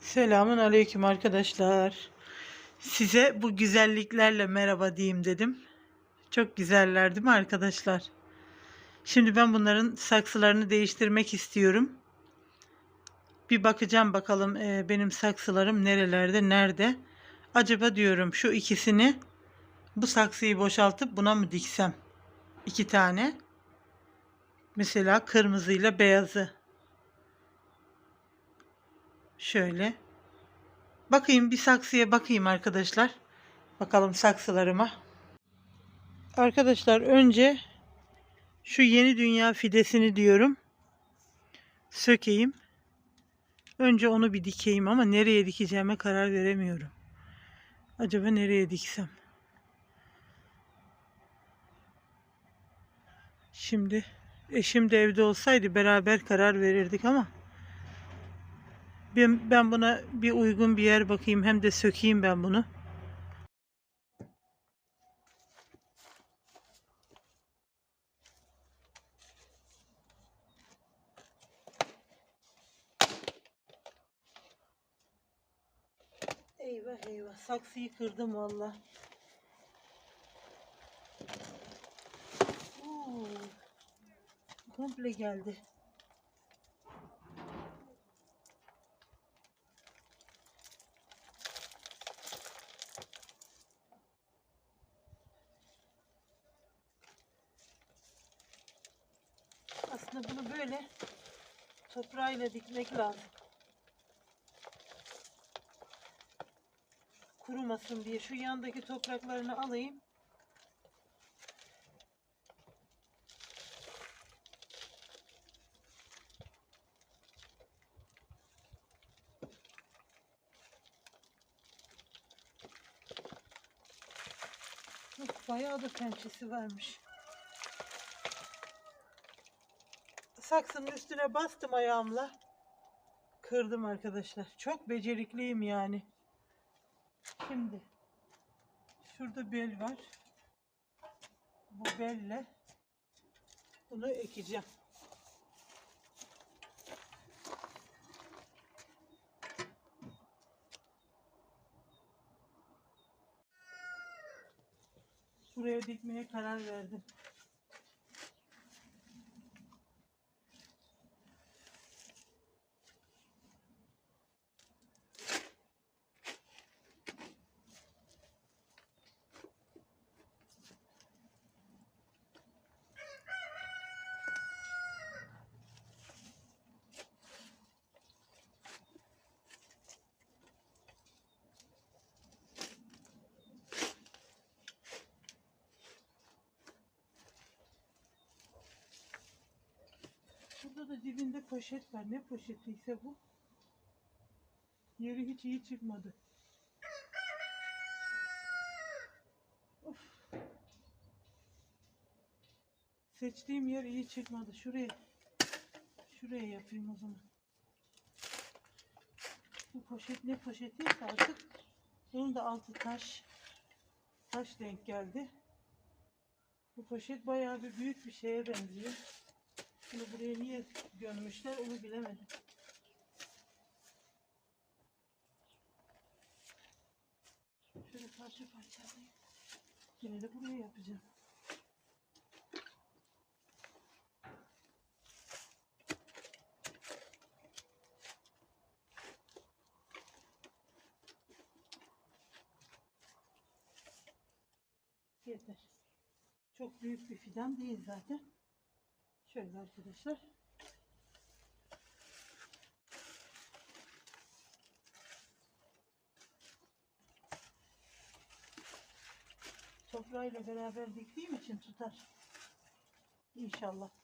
Selamun aleyküm arkadaşlar. Size bu güzelliklerle merhaba diyeyim dedim. Çok güzeller değil mi arkadaşlar? Şimdi ben bunların saksılarını değiştirmek istiyorum. Bir bakacağım bakalım e, benim saksılarım nerelerde, nerede. Acaba diyorum şu ikisini bu saksıyı boşaltıp buna mı diksem? İki tane. Mesela kırmızıyla beyazı. Şöyle. Bakayım bir saksıya bakayım arkadaşlar. Bakalım saksılarıma. Arkadaşlar önce şu yeni dünya fidesini diyorum. Sökeyim. Önce onu bir dikeyim ama nereye dikeceğime karar veremiyorum. Acaba nereye diksem? Şimdi eşim de evde olsaydı beraber karar verirdik ama ben, ben buna bir uygun bir yer bakayım hem de sökeyim ben bunu. Eyvah eyvah saksıyı kırdım valla. Komple geldi. Aslında bunu böyle toprağıyla dikmek lazım. Kurumasın diye şu yandaki topraklarını alayım. Bayağı da pençesi varmış. Saksının üstüne bastım ayağımla. Kırdım arkadaşlar. Çok becerikliyim yani. Şimdi şurada bel var. Bu belle bunu ekeceğim. Buraya dikmeye karar verdim. Dibinde poşet var. Ne poşetiyse bu. Yeri hiç iyi çıkmadı. Of. Seçtiğim yer iyi çıkmadı. Şuraya şuraya yapayım o zaman. Bu poşet ne poşetiyse artık bunun da altı taş. Taş denk geldi. Bu poşet bayağı bir büyük bir şeye benziyor. Bunu buraya niye gömmüşler onu bilemedim. Şöyle parça parça alayım. Yine de buraya yapacağım. Yeter. Çok büyük bir fidan değil zaten. Şöyle arkadaşlar. Toprağıyla beraber diktiğim için tutar. İnşallah.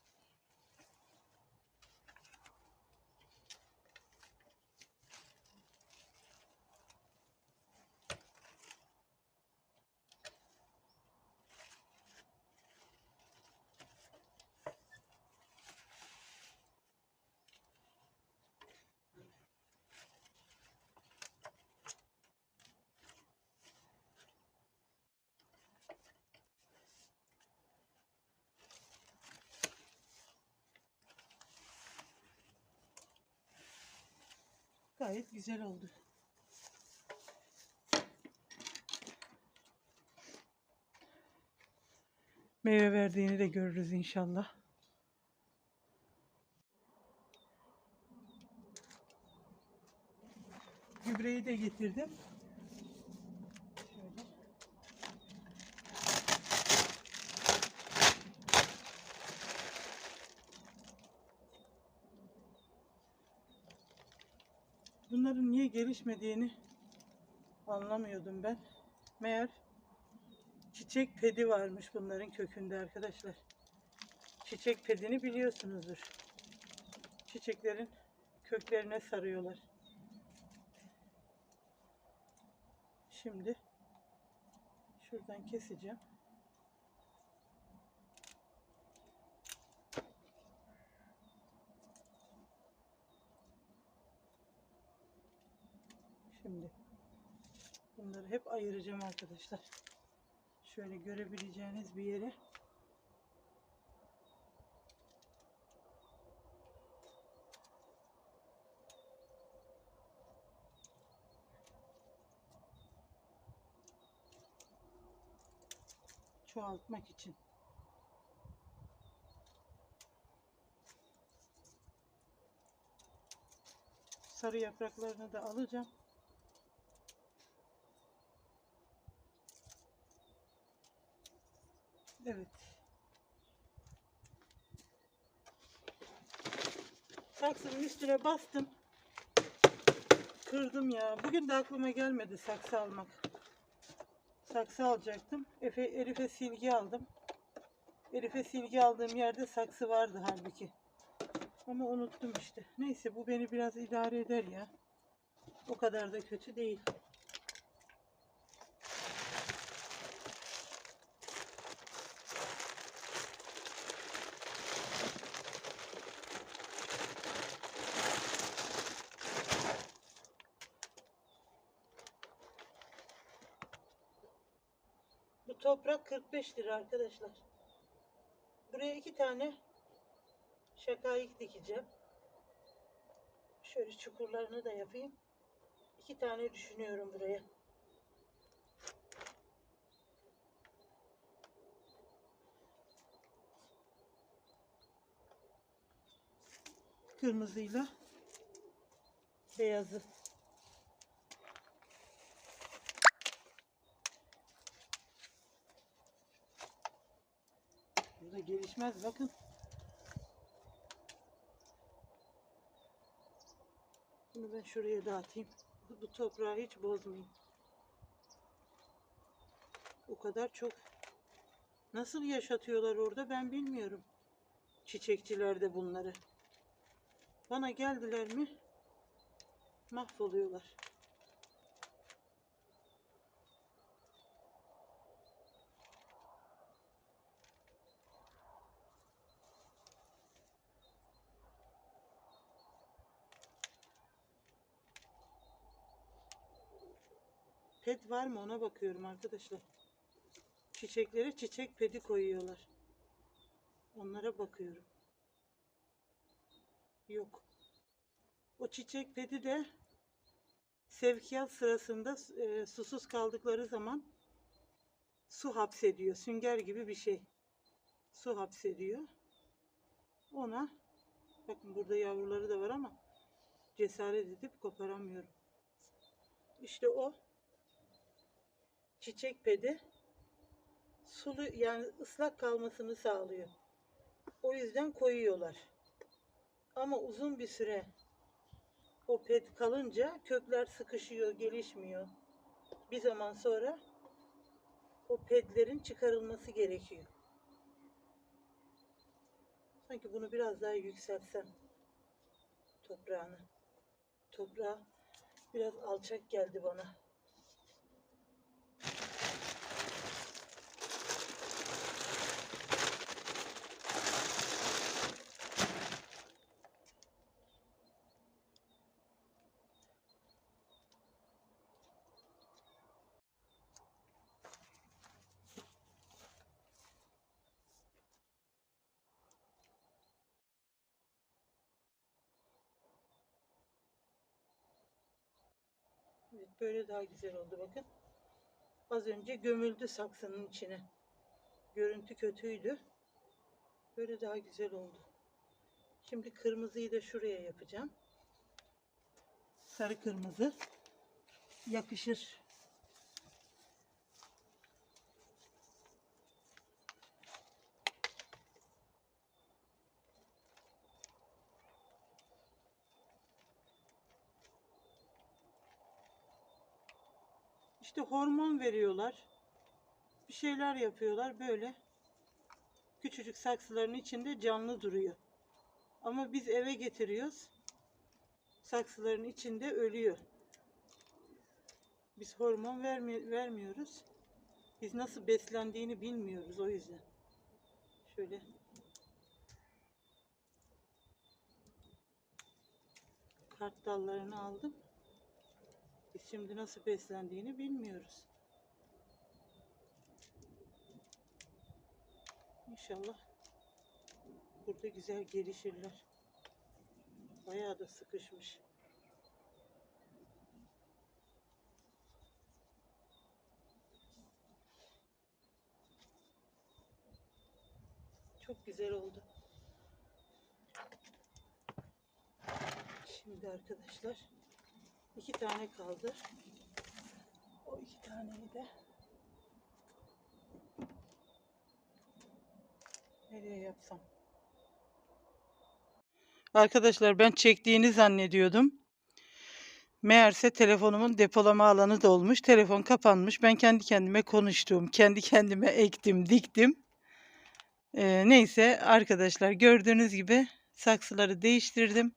Gayet güzel oldu. Meyve verdiğini de görürüz inşallah. Gübreyi de getirdim. Şöyle. Bunların niye gelişmediğini anlamıyordum ben. Meğer çiçek pedi varmış bunların kökünde arkadaşlar. Çiçek pedini biliyorsunuzdur. Çiçeklerin köklerine sarıyorlar. Şimdi şuradan keseceğim. Şimdi bunları hep ayıracağım arkadaşlar. Şöyle görebileceğiniz bir yere çoğaltmak için. Sarı yapraklarını da alacağım. Evet. Saksının üstüne bastım. Kırdım ya. Bugün de aklıma gelmedi saksı almak. Saksı alacaktım. Efe, Elif'e silgi aldım. Elif'e silgi aldığım yerde saksı vardı halbuki. Ama unuttum işte. Neyse bu beni biraz idare eder ya. O kadar da kötü değil. Toprak 45 lira arkadaşlar. Buraya iki tane şakayık dikeceğim. Şöyle çukurlarını da yapayım. İki tane düşünüyorum buraya. Kırmızıyla beyazı. Burada gelişmez bakın. Bunu ben şuraya dağıtayım. Bu, bu toprağı hiç bozmayayım. O kadar çok nasıl yaşatıyorlar orada ben bilmiyorum. Çiçekçiler de bunları. Bana geldiler mi mahvoluyorlar. Pet var mı ona bakıyorum arkadaşlar. Çiçeklere çiçek pedi koyuyorlar. Onlara bakıyorum. Yok. O çiçek pedi de sevkiyat sırasında e, susuz kaldıkları zaman su hapsediyor. Sünger gibi bir şey. Su hapsediyor. Ona bakın burada yavruları da var ama cesaret edip koparamıyorum. İşte o çiçek pedi sulu yani ıslak kalmasını sağlıyor. O yüzden koyuyorlar. Ama uzun bir süre o pet kalınca kökler sıkışıyor, gelişmiyor. Bir zaman sonra o pedlerin çıkarılması gerekiyor. Sanki bunu biraz daha yükseltsem toprağını. Toprağı biraz alçak geldi bana. Evet böyle daha güzel oldu bakın. Az önce gömüldü saksının içine. Görüntü kötüydü. Böyle daha güzel oldu. Şimdi kırmızıyı da şuraya yapacağım. Sarı kırmızı yakışır. İşte hormon veriyorlar. Bir şeyler yapıyorlar böyle. Küçücük saksıların içinde canlı duruyor. Ama biz eve getiriyoruz. Saksıların içinde ölüyor. Biz hormon vermi vermiyoruz. Biz nasıl beslendiğini bilmiyoruz o yüzden. Şöyle kart dallarını aldım. Şimdi nasıl beslendiğini bilmiyoruz. İnşallah burada güzel gelişirler. Bayağı da sıkışmış. Çok güzel oldu. Şimdi arkadaşlar iki tane kaldı. O iki taneyi de nereye yapsam? Arkadaşlar ben çektiğini zannediyordum. Meğerse telefonumun depolama alanı dolmuş. Telefon kapanmış. Ben kendi kendime konuştum. Kendi kendime ektim, diktim. Ee, neyse arkadaşlar gördüğünüz gibi saksıları değiştirdim.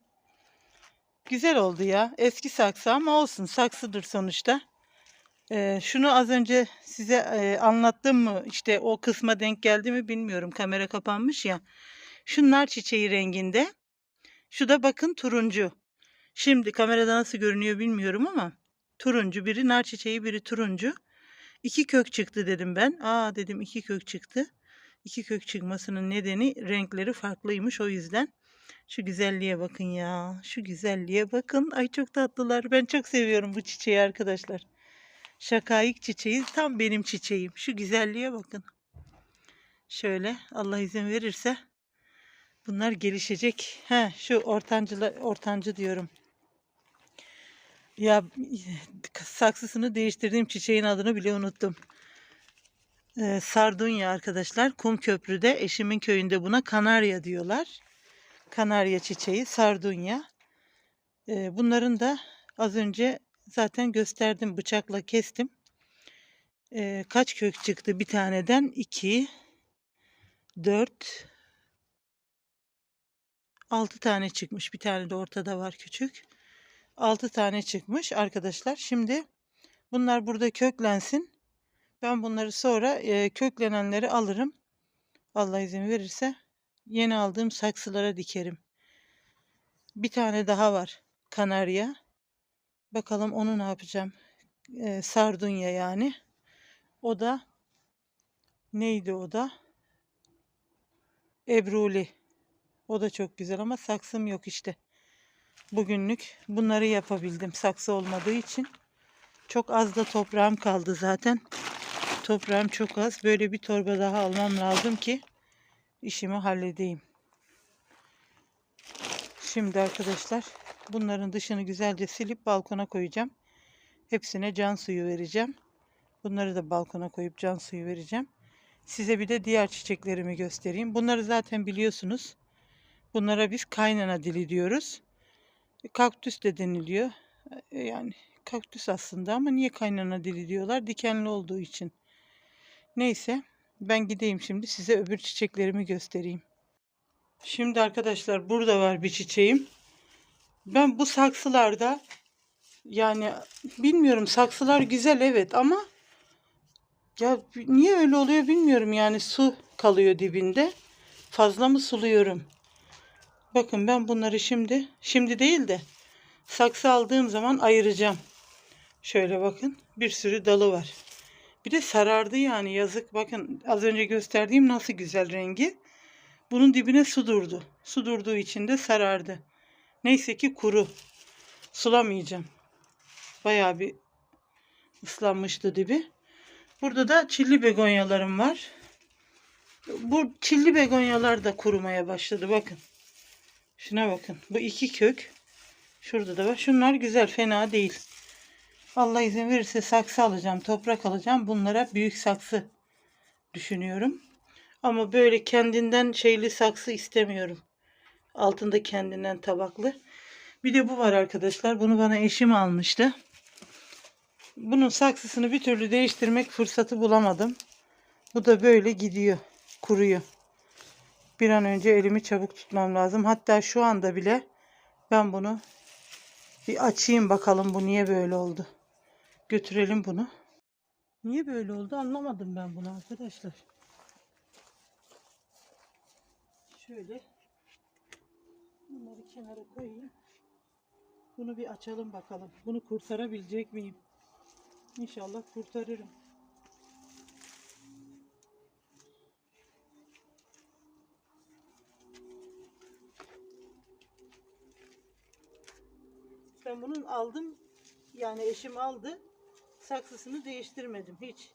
Güzel oldu ya. Eski saksı ama olsun. Saksıdır sonuçta. Ee, şunu az önce size e, anlattım mı? İşte o kısma denk geldi mi bilmiyorum. Kamera kapanmış ya. Şunlar çiçeği renginde. Şu da bakın turuncu. Şimdi kamerada nasıl görünüyor bilmiyorum ama turuncu. Biri nar çiçeği, biri turuncu. İki kök çıktı dedim ben. Aa dedim iki kök çıktı. İki kök çıkmasının nedeni renkleri farklıymış o yüzden. Şu güzelliğe bakın ya. Şu güzelliğe bakın. Ay çok tatlılar. Ben çok seviyorum bu çiçeği arkadaşlar. Şakayık çiçeği tam benim çiçeğim. Şu güzelliğe bakın. Şöyle Allah izin verirse bunlar gelişecek. He şu ortancılar ortancı diyorum. Ya saksısını değiştirdiğim çiçeğin adını bile unuttum. Ee, sardunya arkadaşlar. Kum köprüde eşimin köyünde buna kanarya diyorlar. Kanarya çiçeği sardunya. Ee, bunların da az önce zaten gösterdim bıçakla kestim. Ee, kaç kök çıktı bir taneden? 2 4 6 tane çıkmış. Bir tane de ortada var küçük. 6 tane çıkmış arkadaşlar. Şimdi bunlar burada köklensin. Ben bunları sonra e, köklenenleri alırım. Allah izin verirse yeni aldığım saksılara dikerim. Bir tane daha var. Kanarya. Bakalım onu ne yapacağım. E, sardunya yani. O da neydi o da? Ebruli. O da çok güzel ama saksım yok işte. Bugünlük bunları yapabildim saksı olmadığı için. Çok az da toprağım kaldı zaten. Toprağım çok az. Böyle bir torba daha almam lazım ki işimi halledeyim. Şimdi arkadaşlar bunların dışını güzelce silip balkona koyacağım. Hepsine can suyu vereceğim. Bunları da balkona koyup can suyu vereceğim. Size bir de diğer çiçeklerimi göstereyim. Bunları zaten biliyorsunuz. Bunlara biz kaynana dili diyoruz. Kaktüs de deniliyor. E, Yani kaktüs aslında ama niye kaynana dili diyorlar? Dikenli olduğu için. Neyse ben gideyim şimdi size öbür çiçeklerimi göstereyim. Şimdi arkadaşlar burada var bir çiçeğim. Ben bu saksılarda yani bilmiyorum saksılar güzel evet ama ya niye öyle oluyor bilmiyorum yani su kalıyor dibinde. Fazla mı suluyorum? Bakın ben bunları şimdi şimdi değil de saksı aldığım zaman ayıracağım. Şöyle bakın bir sürü dalı var. Bir de sarardı yani yazık. Bakın az önce gösterdiğim nasıl güzel rengi. Bunun dibine su durdu. Su durduğu için de sarardı. Neyse ki kuru. Sulamayacağım. Bayağı bir ıslanmıştı dibi. Burada da çilli begonyalarım var. Bu çilli begonyalar da kurumaya başladı. Bakın. Şuna bakın. Bu iki kök. Şurada da var. Şunlar güzel. Fena değil. Allah izin verirse saksı alacağım. Toprak alacağım. Bunlara büyük saksı düşünüyorum. Ama böyle kendinden şeyli saksı istemiyorum. Altında kendinden tabaklı. Bir de bu var arkadaşlar. Bunu bana eşim almıştı. Bunun saksısını bir türlü değiştirmek fırsatı bulamadım. Bu da böyle gidiyor. Kuruyor. Bir an önce elimi çabuk tutmam lazım. Hatta şu anda bile ben bunu bir açayım bakalım bu niye böyle oldu. Götürelim bunu. Niye böyle oldu anlamadım ben bunu arkadaşlar. Şöyle bunları kenara koyayım. Bunu bir açalım bakalım. Bunu kurtarabilecek miyim? İnşallah kurtarırım. Ben bunun aldım. Yani eşim aldı. Saksısını değiştirmedim hiç.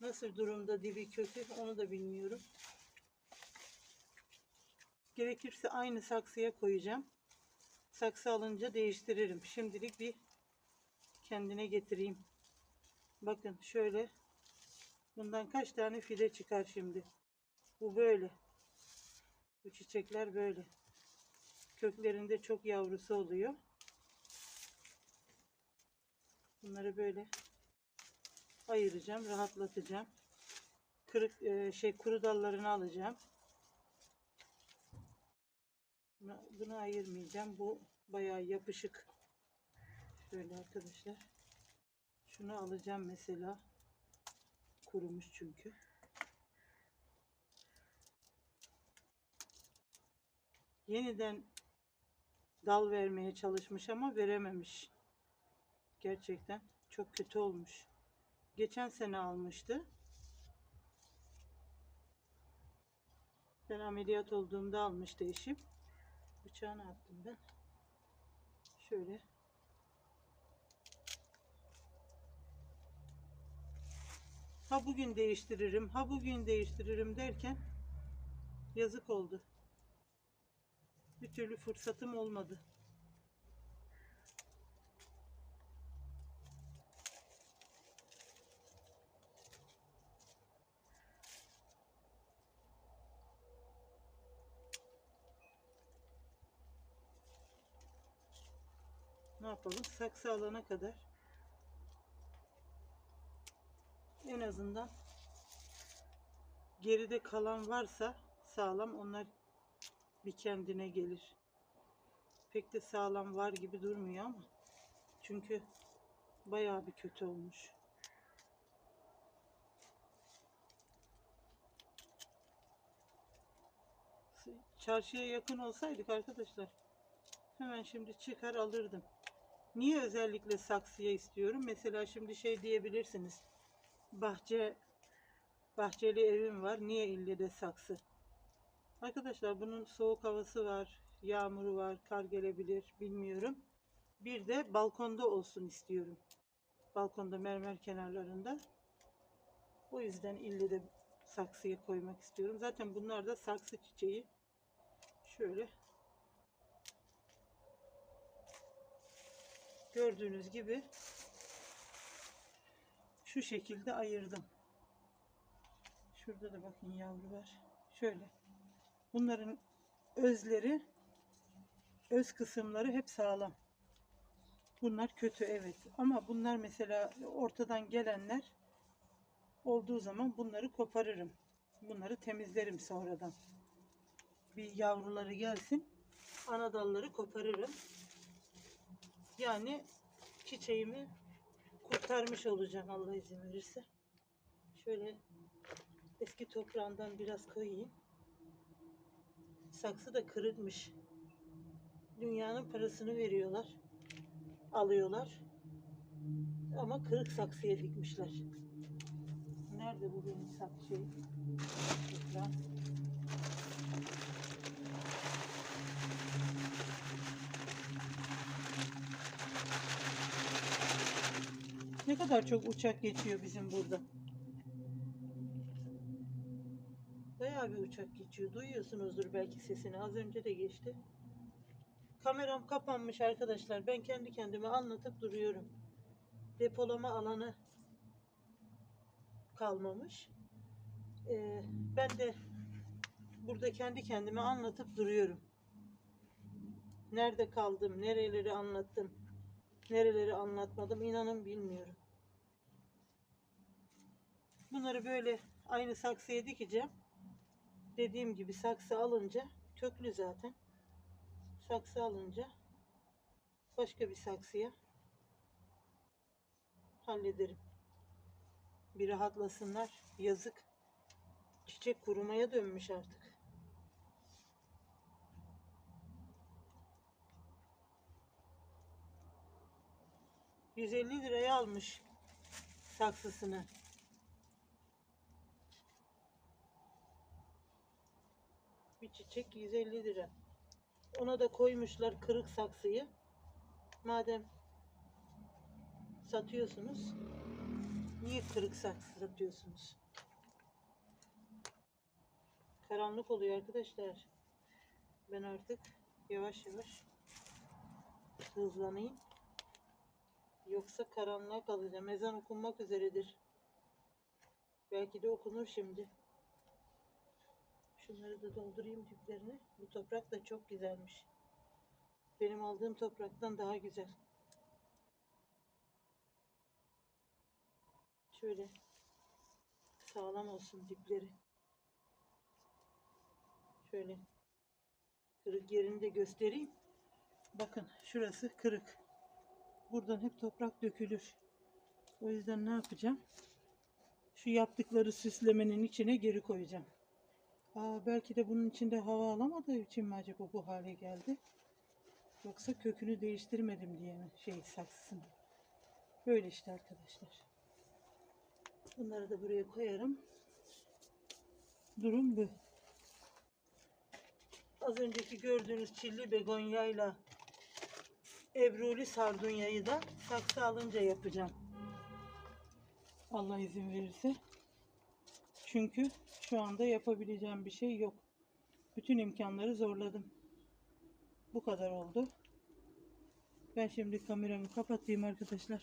Nasıl durumda dibi kökü onu da bilmiyorum. Gerekirse aynı saksıya koyacağım. Saksı alınca değiştiririm. Şimdilik bir kendine getireyim. Bakın şöyle. Bundan kaç tane fide çıkar şimdi. Bu böyle. Bu çiçekler böyle. Köklerinde çok yavrusu oluyor. Bunları böyle ayıracağım, rahatlatacağım. Kırık e, şey kuru dallarını alacağım. Bunu, bunu ayırmayacağım. Bu bayağı yapışık. Şöyle arkadaşlar. Şunu alacağım mesela. Kurumuş çünkü. Yeniden dal vermeye çalışmış ama verememiş. Gerçekten çok kötü olmuş. Geçen sene almıştı. Ben ameliyat olduğumda almıştı eşim. Bıçağını attım ben. Şöyle. Ha bugün değiştiririm, ha bugün değiştiririm derken yazık oldu. Bir türlü fırsatım olmadı. Yapalım? Saksı alana kadar en azından geride kalan varsa sağlam onlar bir kendine gelir. Pek de sağlam var gibi durmuyor ama çünkü bayağı bir kötü olmuş. Çarşıya yakın olsaydık arkadaşlar hemen şimdi çıkar alırdım. Niye özellikle saksıya istiyorum? Mesela şimdi şey diyebilirsiniz. Bahçe bahçeli evim var. Niye ille de saksı? Arkadaşlar bunun soğuk havası var, yağmuru var, kar gelebilir, bilmiyorum. Bir de balkonda olsun istiyorum. Balkonda mermer kenarlarında. O yüzden ille de saksıya koymak istiyorum. Zaten bunlar da saksı çiçeği. Şöyle gördüğünüz gibi şu şekilde ayırdım. Şurada da bakın yavru var. Şöyle. Bunların özleri öz kısımları hep sağlam. Bunlar kötü evet. Ama bunlar mesela ortadan gelenler olduğu zaman bunları koparırım. Bunları temizlerim sonradan. Bir yavruları gelsin. Ana dalları koparırım. Yani çiçeğimi kurtarmış olacağım Allah izin verirse. Şöyle eski toprağından biraz koyayım. Saksı da kırılmış. Dünyanın parasını veriyorlar. Alıyorlar. Ama kırık saksıya dikmişler. Nerede bu benim saksı? Toprağım. Ne kadar çok uçak geçiyor bizim burada. Bayağı bir uçak geçiyor. Duyuyorsunuzdur belki sesini. Az önce de geçti. Kameram kapanmış arkadaşlar. Ben kendi kendime anlatıp duruyorum. Depolama alanı kalmamış. Ee, ben de burada kendi kendime anlatıp duruyorum. Nerede kaldım, nereleri anlattım, nereleri anlatmadım inanın bilmiyorum. Bunları böyle aynı saksıya dikeceğim. Dediğim gibi saksı alınca köklü zaten. Saksı alınca başka bir saksıya hallederim. Bir rahatlasınlar. Yazık. Çiçek kurumaya dönmüş artık. ...150 liraya almış... ...saksısını. Bir çiçek 150 lira. Ona da koymuşlar kırık saksıyı. Madem... ...satıyorsunuz... ...niye kırık saksı satıyorsunuz? Karanlık oluyor arkadaşlar. Ben artık yavaş yavaş hızlanayım. Yoksa karanlığa kalacağım. Ezan okunmak üzeredir. Belki de okunur şimdi. Şunları da doldurayım diplerini. Bu toprak da çok güzelmiş. Benim aldığım topraktan daha güzel. Şöyle sağlam olsun dipleri. Şöyle kırık yerini de göstereyim. Bakın şurası kırık. Buradan hep toprak dökülür. O yüzden ne yapacağım? Şu yaptıkları süslemenin içine geri koyacağım. Aa, belki de bunun içinde hava alamadığı için mi acaba bu hale geldi? Yoksa kökünü değiştirmedim diye mi? Şey saksısını. Böyle işte arkadaşlar. Bunları da buraya koyarım. Durum bu. Az önceki gördüğünüz çilli begonyayla ebruli sardunyayı da saksı alınca yapacağım. Allah izin verirse. Çünkü şu anda yapabileceğim bir şey yok. Bütün imkanları zorladım. Bu kadar oldu. Ben şimdi kameramı kapatayım arkadaşlar.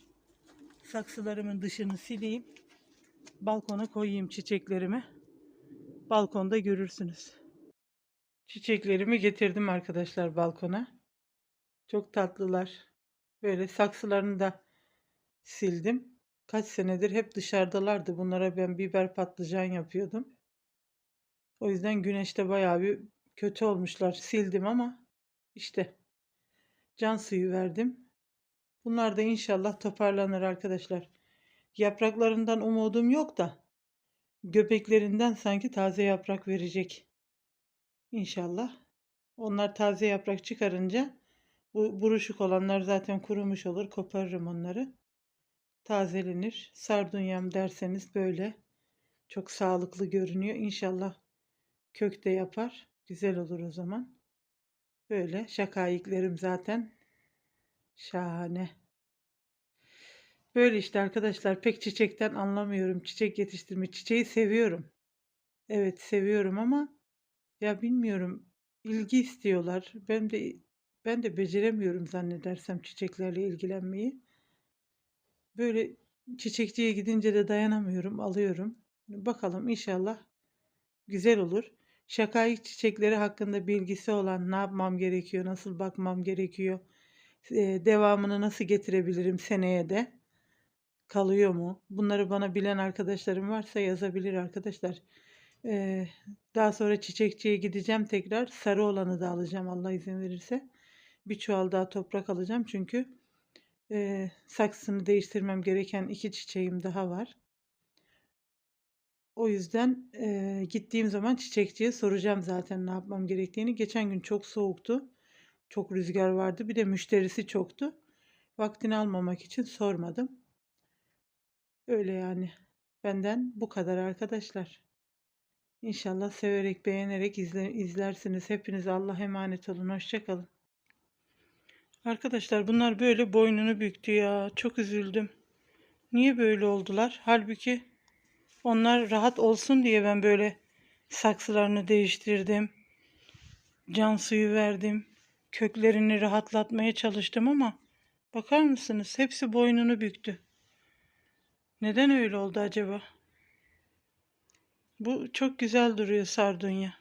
Saksılarımın dışını sileyim. Balkona koyayım çiçeklerimi. Balkonda görürsünüz. Çiçeklerimi getirdim arkadaşlar balkona. Çok tatlılar. Böyle saksılarını da sildim. Kaç senedir hep dışarıdalardı. Bunlara ben biber patlıcan yapıyordum. O yüzden güneşte bayağı bir kötü olmuşlar. Sildim ama işte can suyu verdim. Bunlar da inşallah toparlanır arkadaşlar. Yapraklarından umudum yok da göbeklerinden sanki taze yaprak verecek. İnşallah. Onlar taze yaprak çıkarınca bu buruşuk olanlar zaten kurumuş olur. Koparırım onları. Tazelenir. Sardunyam derseniz böyle. Çok sağlıklı görünüyor. İnşallah kök de yapar. Güzel olur o zaman. Böyle şakayiklerim zaten şahane. Böyle işte arkadaşlar pek çiçekten anlamıyorum. Çiçek yetiştirme. Çiçeği seviyorum. Evet seviyorum ama ya bilmiyorum ilgi istiyorlar. Ben de ben de beceremiyorum zannedersem çiçeklerle ilgilenmeyi. Böyle çiçekçiye gidince de dayanamıyorum, alıyorum. Bakalım inşallah güzel olur. Şakayık çiçekleri hakkında bilgisi olan ne yapmam gerekiyor, nasıl bakmam gerekiyor, e, devamını nasıl getirebilirim seneye de kalıyor mu? Bunları bana bilen arkadaşlarım varsa yazabilir arkadaşlar. Ee, daha sonra çiçekçiye gideceğim tekrar. Sarı olanı da alacağım Allah izin verirse. Bir çuval daha toprak alacağım çünkü e, saksını değiştirmem gereken iki çiçeğim daha var. O yüzden e, gittiğim zaman çiçekçiye soracağım zaten ne yapmam gerektiğini. Geçen gün çok soğuktu. Çok rüzgar vardı. Bir de müşterisi çoktu. Vaktini almamak için sormadım. Öyle yani. Benden bu kadar arkadaşlar. İnşallah severek beğenerek izle, izlersiniz. Hepinize Allah emanet olun. Hoşçakalın. Arkadaşlar bunlar böyle boynunu büktü ya. Çok üzüldüm. Niye böyle oldular? Halbuki onlar rahat olsun diye ben böyle saksılarını değiştirdim. Can suyu verdim. Köklerini rahatlatmaya çalıştım ama bakar mısınız? Hepsi boynunu büktü. Neden öyle oldu acaba? Bu çok güzel duruyor sardunya.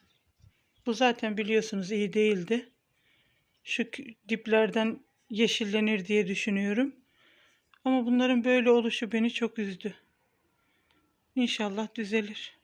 Bu zaten biliyorsunuz iyi değildi. Şu diplerden yeşillenir diye düşünüyorum. Ama bunların böyle oluşu beni çok üzdü. İnşallah düzelir.